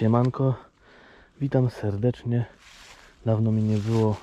Siemanko, witam serdecznie. Dawno mi nie było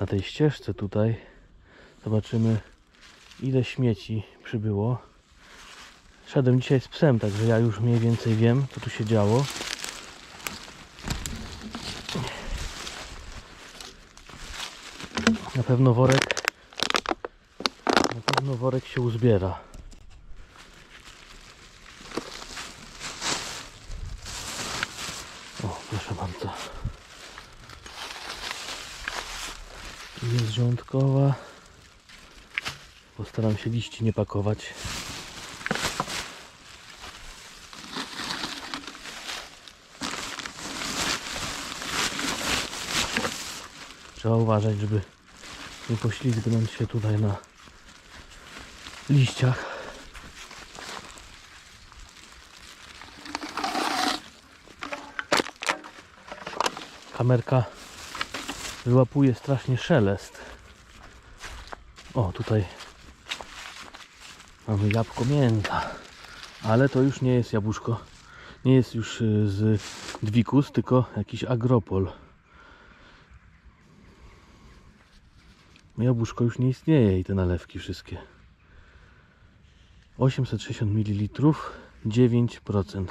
na tej ścieżce tutaj. Zobaczymy ile śmieci przybyło. Szedłem dzisiaj z psem, także ja już mniej więcej wiem co tu się działo. Na pewno worek na pewno worek się uzbiera. Proszę bardzo. Jest rządkowa. Postaram się liści nie pakować. Trzeba uważać, żeby nie poślizgnąć się tutaj na liściach. Kamerka wyłapuje strasznie szelest. O, tutaj mamy jabłko mięta. Ale to już nie jest jabłuszko. Nie jest już y, z Dwikus, tylko jakiś agropol. Jabłuszko już nie istnieje i te nalewki wszystkie. 860 ml 9%.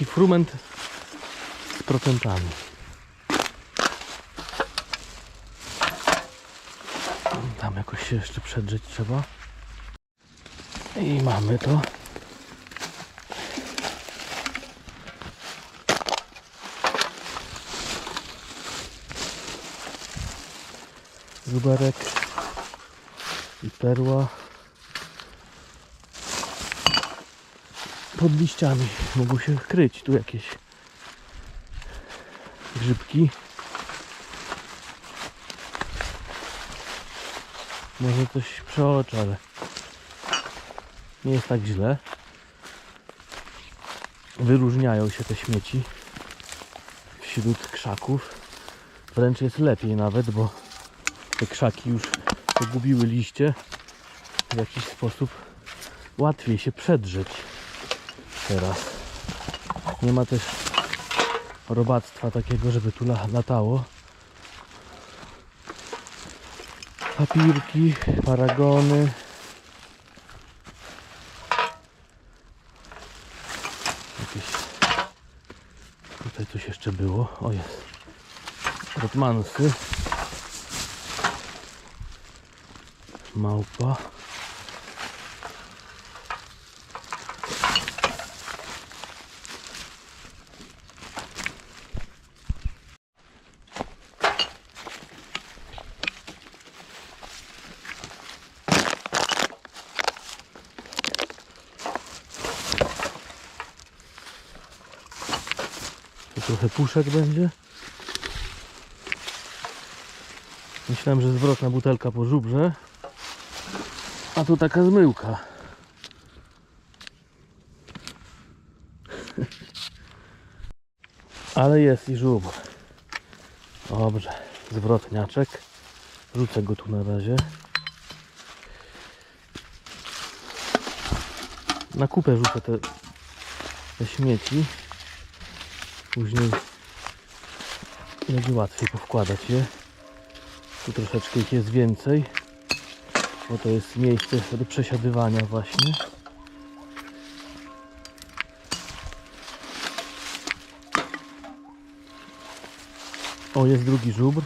Taki frument z procentami. Tam jakoś się jeszcze przedrzeć trzeba. I mamy to. Zuberek i perła pod liściami. Mogą się kryć tu jakieś grzybki. Może coś przeoczy, ale nie jest tak źle. Wyróżniają się te śmieci wśród krzaków. Wręcz jest lepiej nawet, bo te krzaki już pogubiły liście. W jakiś sposób łatwiej się przedrzeć teraz. Nie ma też robactwa takiego, żeby tu la- latało. Papirki, paragony. Jakieś tutaj coś jeszcze było. O jest. Rotmansy. Małpa Tu trochę puszek będzie. Myślałem, że zwrotna butelka po żubrze. A tu taka zmyłka. Ale jest i żubr. Dobrze. Zwrotniaczek. Rzucę go tu na razie. Na kupę rzucę te, te śmieci. Później będzie łatwiej powkładać je. Tu troszeczkę ich jest więcej, bo to jest miejsce do przesiadywania właśnie. O, jest drugi żubr.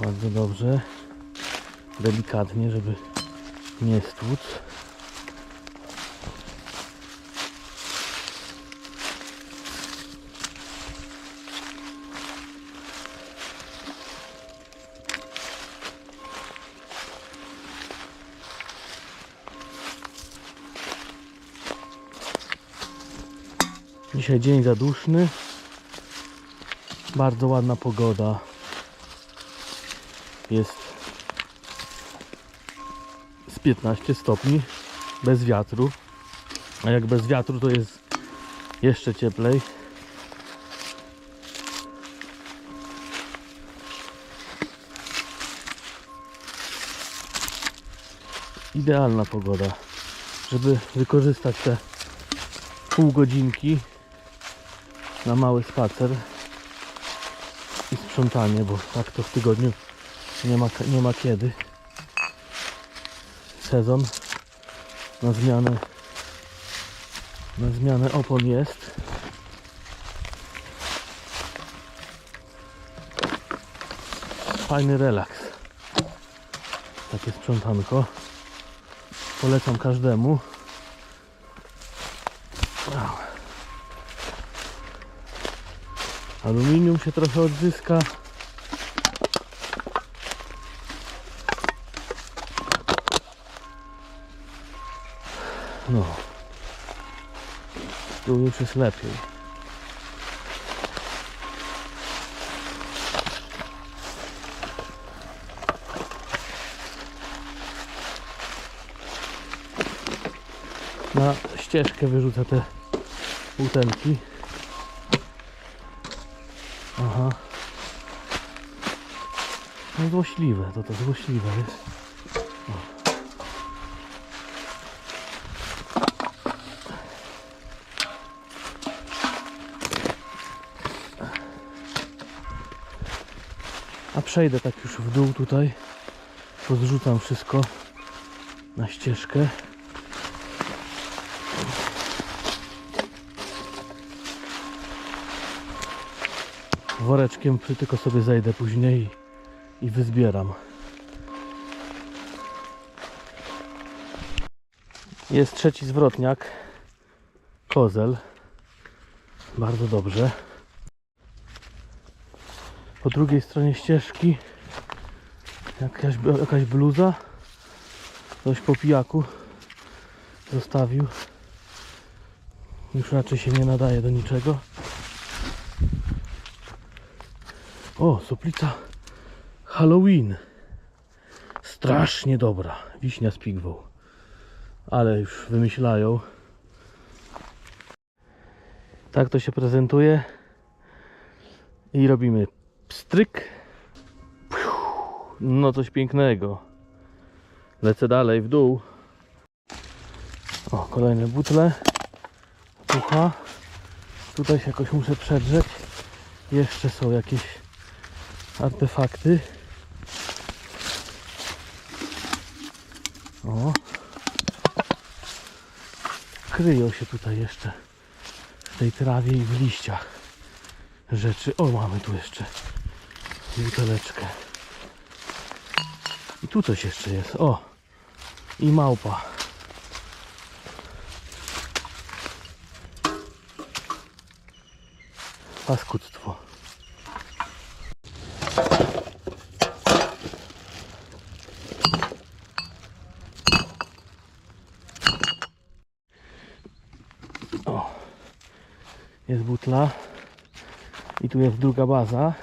Bardzo dobrze. Delikatnie, żeby nie stłuc. Dzisiaj dzień zaduszny. Bardzo ładna pogoda. Jest z 15 stopni bez wiatru. A jak bez wiatru to jest jeszcze cieplej. idealna pogoda, żeby wykorzystać te pół godzinki na mały spacer i sprzątanie, bo tak to w tygodniu nie ma, nie ma kiedy. Sezon na zmianę na zmianę opon jest. Fajny relaks. Takie sprzątanko. Polecam każdemu. Aluminium się trochę odzyska. No. Tu już jest lepiej. Na ścieżkę wyrzucę te butelki. No złośliwe, to to złośliwe jest. A przejdę tak już w dół tutaj. Podrzucam wszystko na ścieżkę. Woreczkiem tylko sobie zejdę później i, wyzbieram. Jest trzeci zwrotniak. Kozel. Bardzo dobrze. Po drugiej stronie ścieżki jakaś, jakaś bluza. Ktoś po pijaku zostawił. Już raczej się nie nadaje do niczego. O, suplica Halloween. Strasznie dobra. Wiśnia z pigwą. Ale już wymyślają. Tak to się prezentuje. I robimy pstryk. No coś pięknego. Lecę dalej w dół. O, kolejne butle. Pucha. Tutaj się jakoś muszę przedrzeć. Jeszcze są jakieś artefakty. O. Kryją się tutaj jeszcze w tej trawie i w liściach rzeczy. O, mamy tu jeszcze buteleczkę. I tu coś jeszcze jest. O! I małpa. Paskudztwo. Butla. I tu jest druga baza.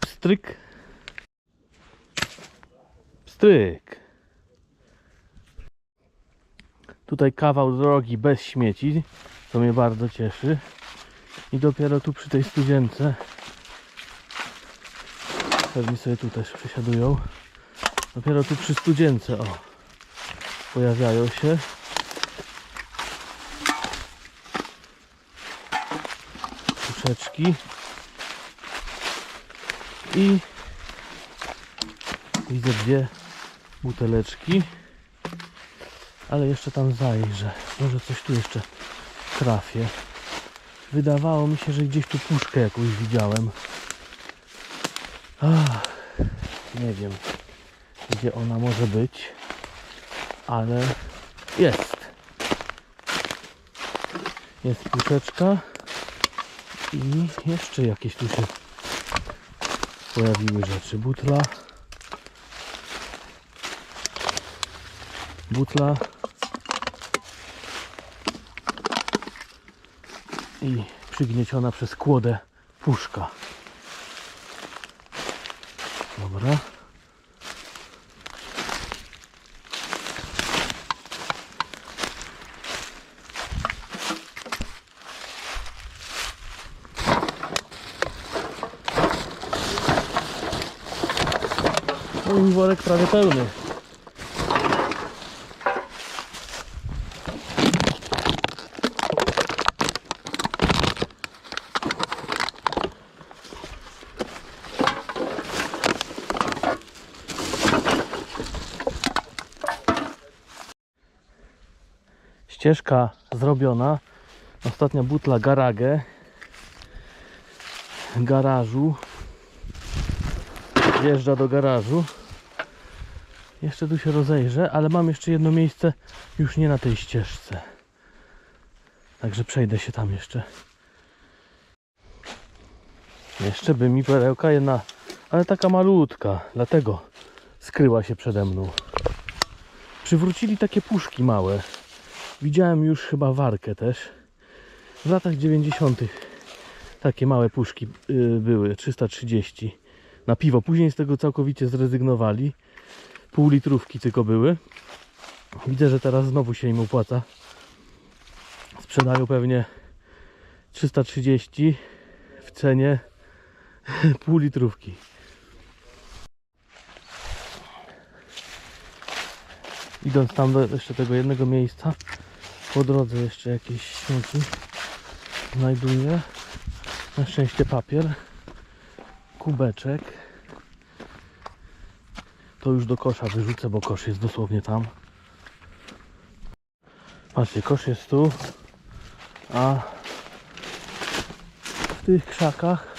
Pstryk. Pstryk. Tutaj kawał drogi bez śmieci, co mnie bardzo cieszy. I dopiero tu przy tej studzience pewnie sobie tu też przesiadują. Dopiero tu przy studzience o pojawiają się. Puszeczki. I widzę dwie buteleczki. Ale jeszcze tam zajrzę. Może coś tu jeszcze trafię. Wydawało mi się, że gdzieś tu puszkę jakąś widziałem. Ach, nie wiem, gdzie ona może być, ale jest. Jest puszeczka i jeszcze jakieś tu się pojawiły rzeczy. Butla. Butla. I przygnieciona przez kłodę puszka. Dobra. Mój worek prawie pełny. Ścieżka zrobiona. Ostatnia butla garagę. Garażu. Wjeżdża do garażu. Jeszcze tu się rozejrzę, ale mam jeszcze jedno miejsce już nie na tej ścieżce. Także przejdę się tam jeszcze. Jeszcze by mi perełka jedna, ale taka malutka, dlatego skryła się przede mną. Przywrócili takie puszki małe. Widziałem już chyba warkę też. W latach 90. takie małe puszki y, były, 330 na piwo. Później z tego całkowicie zrezygnowali. Pół litrówki tylko były. Widzę, że teraz znowu się im opłaca. Sprzedają pewnie 330 w cenie pół litrówki. Idąc tam do jeszcze tego jednego miejsca, po drodze jeszcze jakieś śmieci znajduję. Na szczęście papier, kubeczek. To już do kosza wyrzucę, bo kosz jest dosłownie tam. Patrzcie, kosz jest tu, a w tych krzakach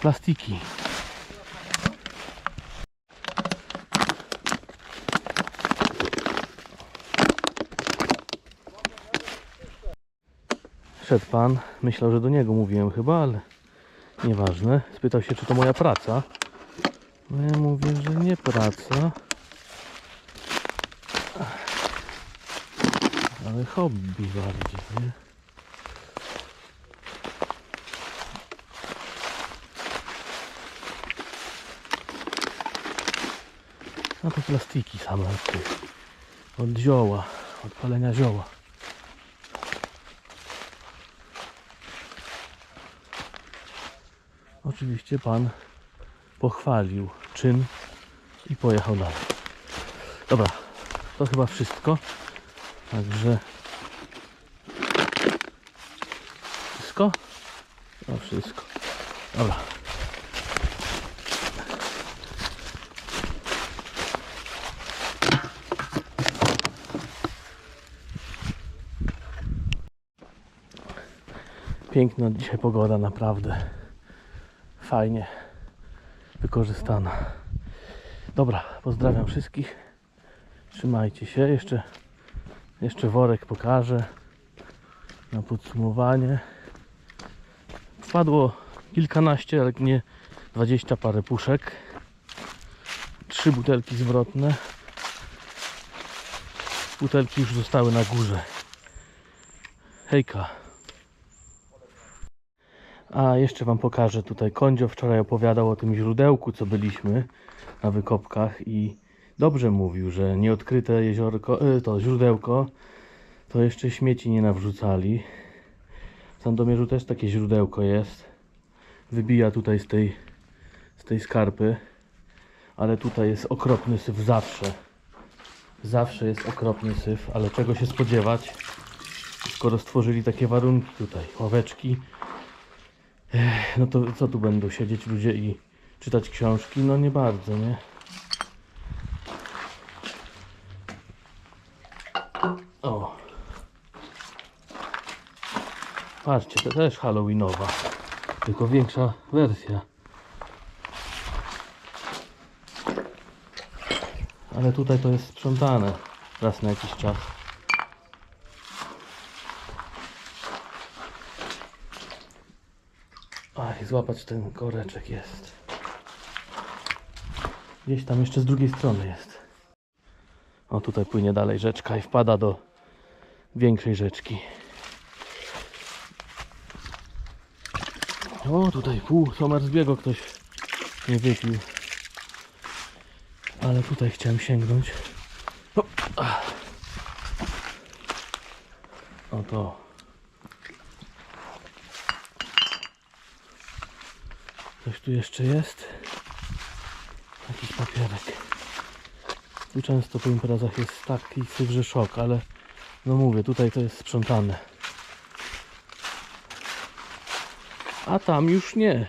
plastiki. Szedł pan, myślał, że do niego mówiłem chyba, ale nieważne. Spytał się, czy to moja praca. No ja mówię, że nie praca. Ale hobby bardziej, nie? No to plastiki same od zioła, od palenia zioła. Oczywiście pan pochwalił czyn i pojechał dalej. Dobra, to chyba wszystko. Także wszystko? No wszystko. Dobra. Piękna dzisiaj pogoda, naprawdę. Fajnie wykorzystana. Dobra, pozdrawiam wszystkich. Trzymajcie się. Jeszcze, jeszcze worek pokażę na podsumowanie. Wpadło kilkanaście, ale nie dwadzieścia parę puszek. Trzy butelki zwrotne. Butelki już zostały na górze. Hejka. A jeszcze Wam pokażę tutaj. Kondzio wczoraj opowiadał o tym źródełku, co byliśmy na wykopkach i dobrze mówił, że nieodkryte jeziorko, e, to źródełko, to jeszcze śmieci nie nawrzucali. W Sandomierzu też takie źródełko jest. Wybija tutaj z tej, z tej skarpy, ale tutaj jest okropny syf zawsze. Zawsze jest okropny syf, ale czego się spodziewać, skoro stworzyli takie warunki tutaj, ławeczki, no to co tu będą siedzieć ludzie i czytać książki? No nie bardzo, nie? O. Patrzcie, to też Halloweenowa. Tylko większa wersja. Ale tutaj to jest sprzątane raz na jakiś czas. Aj, złapać ten koreczek jest. Gdzieś tam jeszcze z drugiej strony jest. O, tutaj płynie dalej rzeczka i wpada do większej rzeczki. O, tutaj pół Somersbiego ktoś nie wypił. Ale tutaj chciałem sięgnąć. O to. Coś tu jeszcze jest. papierek. Tu często po imprezach jest taki syf, że szok, ale no mówię, tutaj to jest sprzątane. A tam już nie.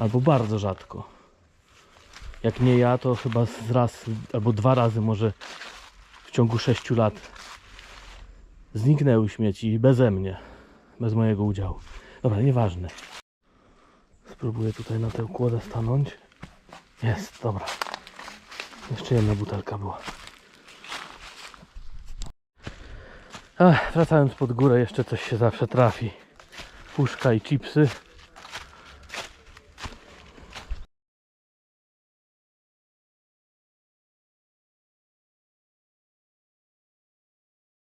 Albo bardzo rzadko. Jak nie ja, to chyba z raz albo dwa razy może w ciągu sześciu lat zniknęły śmieci beze mnie, bez mojego udziału. Dobra, nieważne. Spróbuję tutaj na tę kłodę stanąć. Jest, dobra. Jeszcze jedna butelka była. Ach, wracając pod górę, jeszcze coś się zawsze trafi. Puszka i chipsy.